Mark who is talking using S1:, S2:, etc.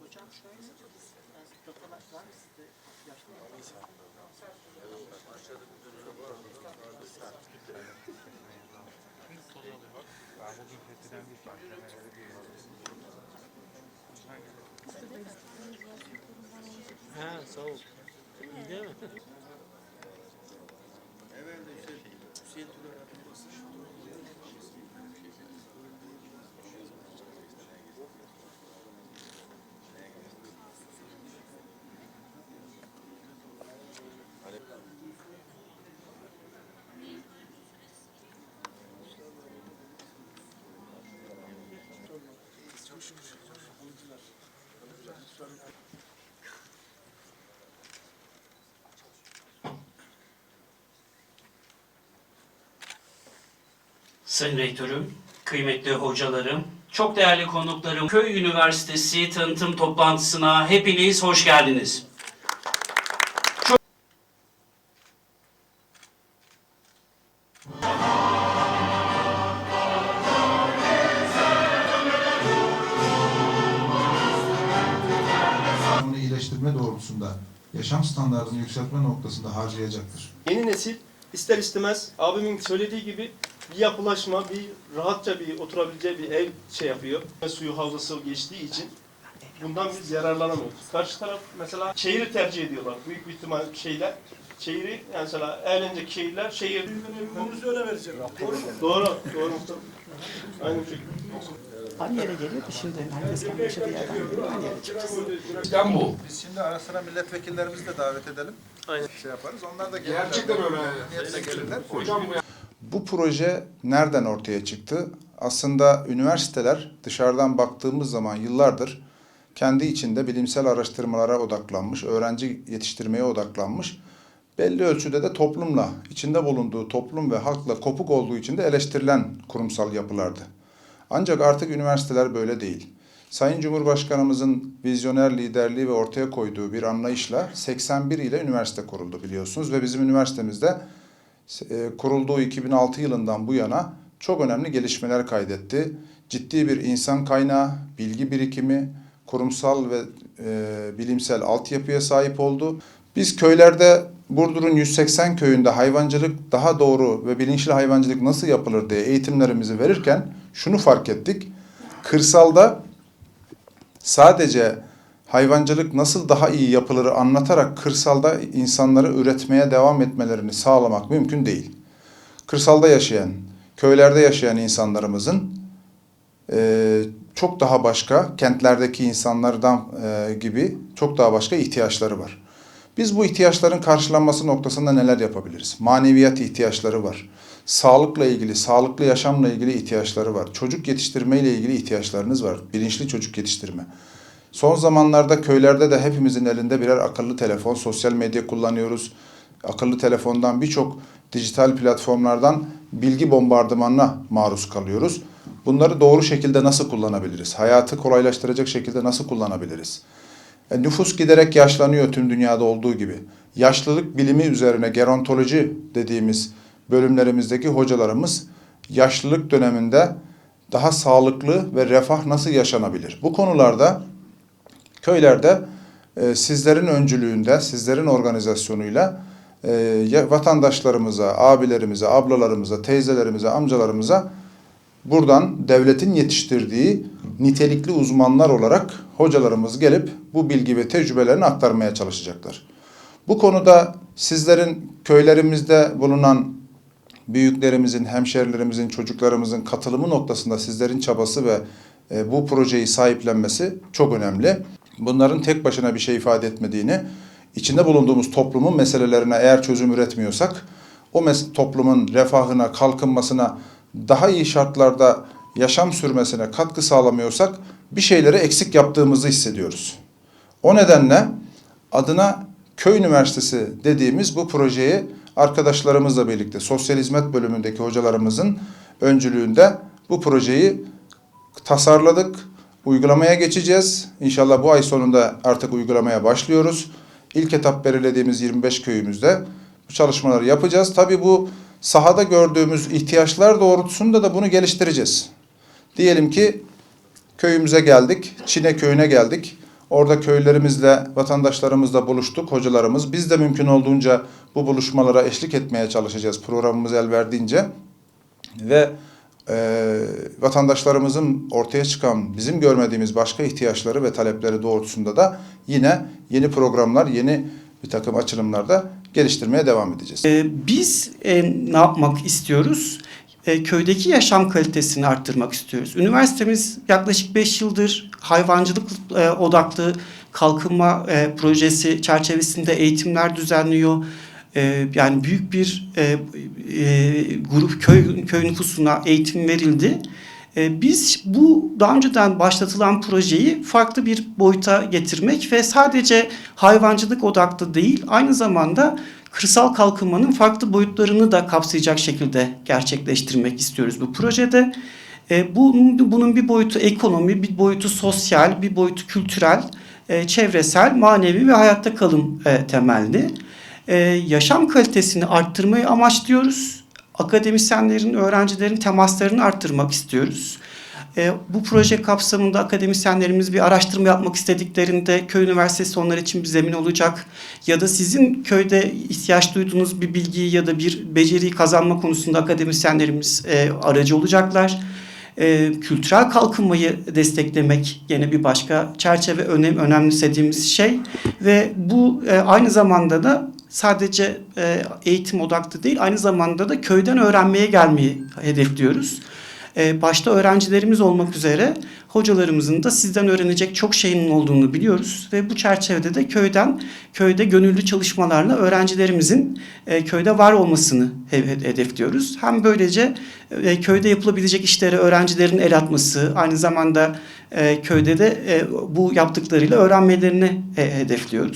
S1: Hocam şöyle datalar var Ha soğuk. Değil mi? Evet işte Hüseyin Tülay Rabbim.
S2: Sayın Rektörüm, kıymetli hocalarım, çok değerli konuklarım, Köy Üniversitesi tanıtım toplantısına hepiniz hoş geldiniz.
S3: Doğrultusunda yaşam standartını yükseltme noktasında harcayacaktır.
S4: Yeni nesil ister istemez abimin söylediği gibi bir yapılaşma, bir rahatça bir oturabileceği bir ev şey yapıyor. Suyu havzası geçtiği için bundan biz yararlanamıyoruz. Karşı taraf mesela şehri tercih ediyorlar. Büyük bir ihtimal şeyler. Şehri yani mesela evlenecek şehirler şehir. Bunu öyle verecek. Doğru, doğru. Aynı şekilde.
S5: Aynı yere geliyor da şimdi herkes kendi yaşadığı yerden geliyor aynı yere çıkacağız.
S3: Biz şimdi ara sıra milletvekillerimizi de davet edelim.
S4: Aynen.
S3: Şey yaparız. Onlar da gelirler. Gerçekten öyle. gelirler. Hocam bu Bu proje nereden ortaya çıktı? Aslında üniversiteler dışarıdan baktığımız zaman yıllardır kendi içinde bilimsel araştırmalara odaklanmış, öğrenci yetiştirmeye odaklanmış. Belli ölçüde de toplumla, içinde bulunduğu toplum ve halkla kopuk olduğu için de eleştirilen kurumsal yapılardı. Ancak artık üniversiteler böyle değil. Sayın Cumhurbaşkanımızın vizyoner liderliği ve ortaya koyduğu bir anlayışla 81 ile üniversite kuruldu biliyorsunuz ve bizim üniversitemizde e, kurulduğu 2006 yılından bu yana çok önemli gelişmeler kaydetti. Ciddi bir insan kaynağı, bilgi birikimi, kurumsal ve e, bilimsel altyapıya sahip oldu. Biz köylerde Burdur'un 180 köyünde hayvancılık daha doğru ve bilinçli hayvancılık nasıl yapılır diye eğitimlerimizi verirken şunu fark ettik. Kırsalda sadece hayvancılık nasıl daha iyi yapılırı anlatarak kırsalda insanları üretmeye devam etmelerini sağlamak mümkün değil. Kırsalda yaşayan, köylerde yaşayan insanlarımızın e, çok daha başka, kentlerdeki insanlardan e, gibi çok daha başka ihtiyaçları var. Biz bu ihtiyaçların karşılanması noktasında neler yapabiliriz? Maneviyat ihtiyaçları var. Sağlıkla ilgili, sağlıklı yaşamla ilgili ihtiyaçları var. Çocuk yetiştirme ile ilgili ihtiyaçlarınız var. Bilinçli çocuk yetiştirme. Son zamanlarda köylerde de hepimizin elinde birer akıllı telefon, sosyal medya kullanıyoruz. Akıllı telefondan birçok dijital platformlardan bilgi bombardımanına maruz kalıyoruz. Bunları doğru şekilde nasıl kullanabiliriz? Hayatı kolaylaştıracak şekilde nasıl kullanabiliriz? E, nüfus giderek yaşlanıyor tüm dünyada olduğu gibi. Yaşlılık bilimi üzerine gerontoloji dediğimiz bölümlerimizdeki hocalarımız yaşlılık döneminde daha sağlıklı ve refah nasıl yaşanabilir? Bu konularda köylerde e, sizlerin öncülüğünde, sizlerin organizasyonuyla e, vatandaşlarımıza, abilerimize, ablalarımıza, teyzelerimize, amcalarımıza buradan devletin yetiştirdiği nitelikli uzmanlar olarak hocalarımız gelip bu bilgi ve tecrübelerini aktarmaya çalışacaklar. Bu konuda sizlerin köylerimizde bulunan büyüklerimizin, hemşerilerimizin, çocuklarımızın katılımı noktasında sizlerin çabası ve e, bu projeyi sahiplenmesi çok önemli. Bunların tek başına bir şey ifade etmediğini, içinde bulunduğumuz toplumun meselelerine eğer çözüm üretmiyorsak, o toplumun refahına, kalkınmasına, daha iyi şartlarda yaşam sürmesine katkı sağlamıyorsak bir şeyleri eksik yaptığımızı hissediyoruz. O nedenle adına Köy Üniversitesi dediğimiz bu projeyi arkadaşlarımızla birlikte sosyal hizmet bölümündeki hocalarımızın öncülüğünde bu projeyi tasarladık. Uygulamaya geçeceğiz. İnşallah bu ay sonunda artık uygulamaya başlıyoruz. İlk etap belirlediğimiz 25 köyümüzde bu çalışmaları yapacağız. Tabii bu sahada gördüğümüz ihtiyaçlar doğrultusunda da bunu geliştireceğiz. Diyelim ki köyümüze geldik, Çine köyüne geldik. Orada köylerimizle, vatandaşlarımızla buluştuk, hocalarımız. Biz de mümkün olduğunca bu buluşmalara eşlik etmeye çalışacağız programımız el verdiğince. Ve e, vatandaşlarımızın ortaya çıkan bizim görmediğimiz başka ihtiyaçları ve talepleri doğrultusunda da yine yeni programlar, yeni bir takım açılımlarda geliştirmeye devam edeceğiz.
S6: Ee, Biz e, ne yapmak istiyoruz? E, köydeki yaşam kalitesini arttırmak istiyoruz. Üniversitemiz yaklaşık 5 yıldır hayvancılık e, odaklı kalkınma e, projesi çerçevesinde eğitimler düzenliyor. E, yani büyük bir e, e, grup köy köy nüfusuna eğitim verildi. E, Biz bu daha önceden başlatılan projeyi farklı bir boyuta getirmek ve sadece hayvancılık odaklı değil aynı zamanda kırsal kalkınmanın farklı boyutlarını da kapsayacak şekilde gerçekleştirmek istiyoruz bu projede. E, bunun, bunun bir boyutu ekonomi, bir boyutu sosyal, bir boyutu kültürel, e, çevresel, manevi ve hayatta kalım e, temelli. E, yaşam kalitesini arttırmayı amaçlıyoruz. Akademisyenlerin, öğrencilerin temaslarını arttırmak istiyoruz. E, bu proje kapsamında akademisyenlerimiz bir araştırma yapmak istediklerinde köy üniversitesi onlar için bir zemin olacak. Ya da sizin köyde ihtiyaç duyduğunuz bir bilgiyi ya da bir beceriyi kazanma konusunda akademisyenlerimiz e, aracı olacaklar. E, kültürel kalkınmayı desteklemek yine bir başka çerçeve önem önemsediğimiz şey ve bu e, aynı zamanda da sadece e, eğitim odaklı değil aynı zamanda da köyden öğrenmeye gelmeyi hedefliyoruz. E, başta öğrencilerimiz olmak üzere hocalarımızın da sizden öğrenecek çok şeyinin olduğunu biliyoruz ve bu çerçevede de köyden köyde gönüllü çalışmalarla öğrencilerimizin e, köyde var olmasını he- hedefliyoruz. Hem böylece e, köyde yapılabilecek işlere öğrencilerin el atması, aynı zamanda e, köyde de e, bu yaptıklarıyla öğrenmelerini e, hedefliyoruz.